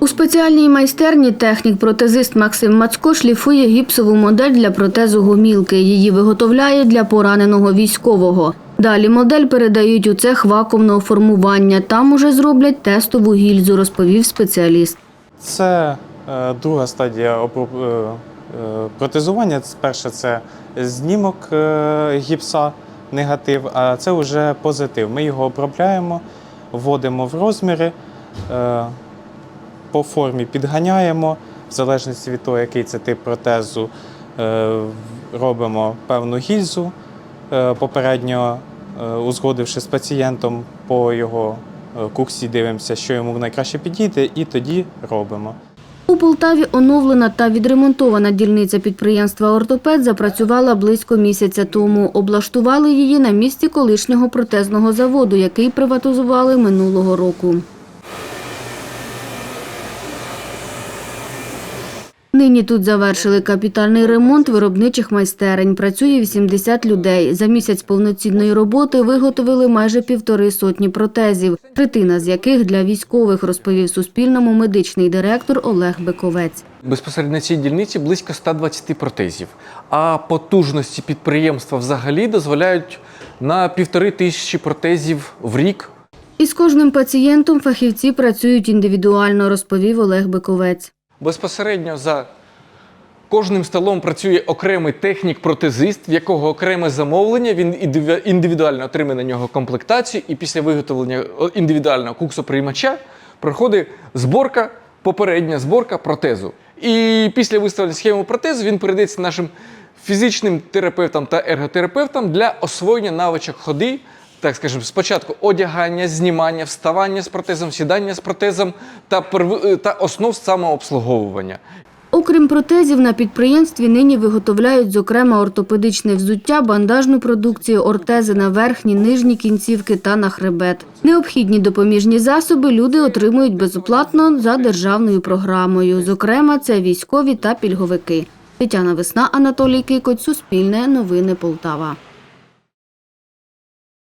У спеціальній майстерні технік-протезист Максим Мацко шліфує гіпсову модель для протезу гомілки. Її виготовляє для пораненого військового. Далі модель передають у цех вакуумного формування. Там уже зроблять тестову гільзу, розповів спеціаліст. Це е, друга стадія е, е, протезування. Перше це знімок гіпса, негатив, а це вже позитив. Ми його обробляємо, вводимо в розміри, по формі підганяємо, в залежності від того, який це тип протезу, е, робимо певну гільзу, е, попередньо е, узгодивши з пацієнтом по його курсі, дивимося, що йому найкраще підійде, і тоді робимо. У Полтаві оновлена та відремонтована дільниця підприємства «Ортопед» запрацювала близько місяця тому. Облаштували її на місці колишнього протезного заводу, який приватизували минулого року. Нині тут завершили капітальний ремонт виробничих майстерень. Працює 80 людей. За місяць повноцінної роботи виготовили майже півтори сотні протезів, третина з яких для військових, розповів Суспільному медичний директор Олег Бековець. Безпосередньо на цій дільниці близько 120 протезів. А потужності підприємства взагалі дозволяють на півтори тисячі протезів в рік. Із кожним пацієнтом фахівці працюють індивідуально, розповів Олег Бековець. Безпосередньо за кожним столом працює окремий технік-протезист, в якого окреме замовлення. Він індивідуально отримує на нього комплектацію, і після виготовлення індивідуального куксоприймача проходить зборка, попередня зборка протезу. І після виставлення схеми протезу він передається нашим фізичним терапевтам та ерготерапевтам для освоєння навичок ходи. Так скажемо, спочатку одягання, знімання, вставання з протезом, сідання з протезом та, перв- та основ самообслуговування. Окрім протезів, на підприємстві нині виготовляють, зокрема, ортопедичне взуття, бандажну продукцію, ортези на верхні, нижні кінцівки та на хребет. Необхідні допоміжні засоби люди отримують безоплатно за державною програмою. Зокрема, це військові та пільговики. Тетяна Весна, Анатолій Кикоць, Суспільне, Новини Полтава.